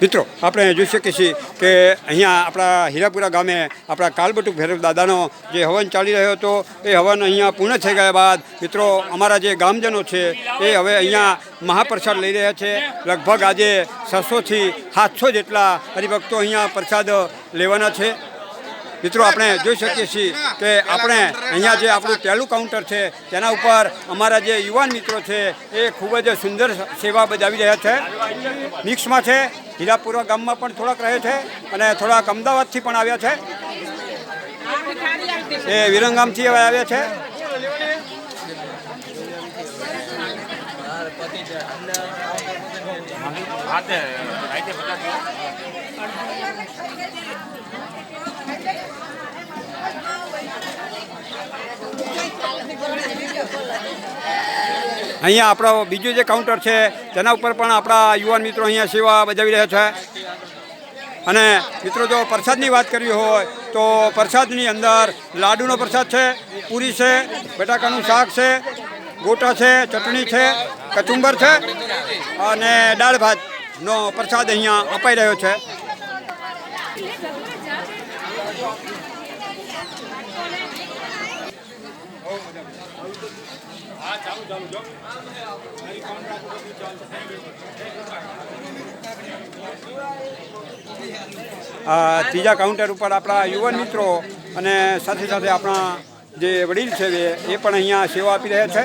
મિત્રો, આપણે જોઈ શકીએ છીએ કે અહીંયા આપણા હીરાપુરા ગામે આપણા કાલબટુ ભૈરવ દાદાનો જે હવન ચાલી રહ્યો હતો, એ હવન અહીંયા પૂર્ણ થઈ ગયા બાદ, મિત્રો, અમારા જે ગામજનો છે, એ હવે અહીંયા મહાપ્રસાદ લઈ રહ્યા છે. લગભગ આજે છસોથી સાતસો જેટલા હરિભક્તો અહીંયા પ્રસાદ લેવાના છે. મિત્રો, આપણે જોઈ શકીએ છીએ કે આપણે અહીંયા જે આપણું પહેલું કાઉન્ટર છે, તેના ઉપર અમારા જે યુવાન મિત્રો છે, એ ખૂબ જ સુંદર સેવા બજાવી રહ્યા છે. મિક્સમાં છે, હીરાપુરા ગામમાં પણ થોડાક રહે છે અને થોડાક અમદાવાદથી પણ આવ્યા છે. એ વિરંગામથી આવ્યા છે. અહીંયા આપણો બીજું જે કાઉન્ટર છે, તેના ઉપર પણ આપણા યુવાન મિત્રો અહીંયા સેવા બજાવી રહ્યા છે. અને મિત્રો, જો પ્રસાદની વાત કરવી હોય, તો પ્રસાદની અંદર લાડુનો પ્રસાદ છે, પૂરી છે, બટાકાનું શાક છે, ગોટા છે, ચટણી છે, કચુંબર છે અને દાળ ભાતનો પ્રસાદ અહીંયા અપાઈ રહ્યો છે. આ ત્રીજા કાઉન્ટર ઉપર આપણા યુવાન મિત્રો અને સાથે સાથે આપણા જે વડીલ છે એ પણ અહીંયા સેવા આપી રહ્યા છે.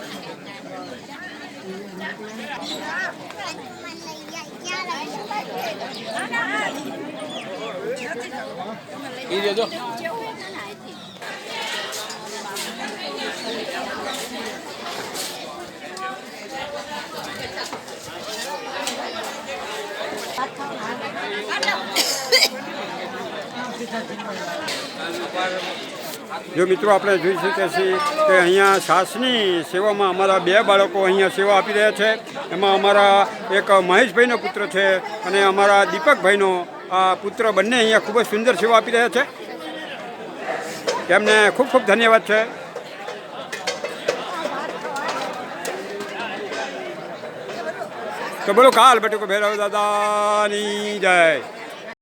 ખાલી આ બધું જો મિત્રો આપણે જોઈ શકીએ છીએ કે અહીંયા સાસની સેવામાં અમારા બે બાળકો અહીંયા સેવા આપી રહ્યા છે. એમાં અમારા એક મહેશભાઈનો પુત્ર છે અને અમારા દીપકભાઈનો આ પુત્ર બંને અહીંયા ખૂબ જ સુંદર સેવા આપી રહ્યા છે. તેમને ખૂબ ખૂબ ધન્યવાદ છે. તો બોલો, કાલ બટુકો ભૈરવ દાદાની જય.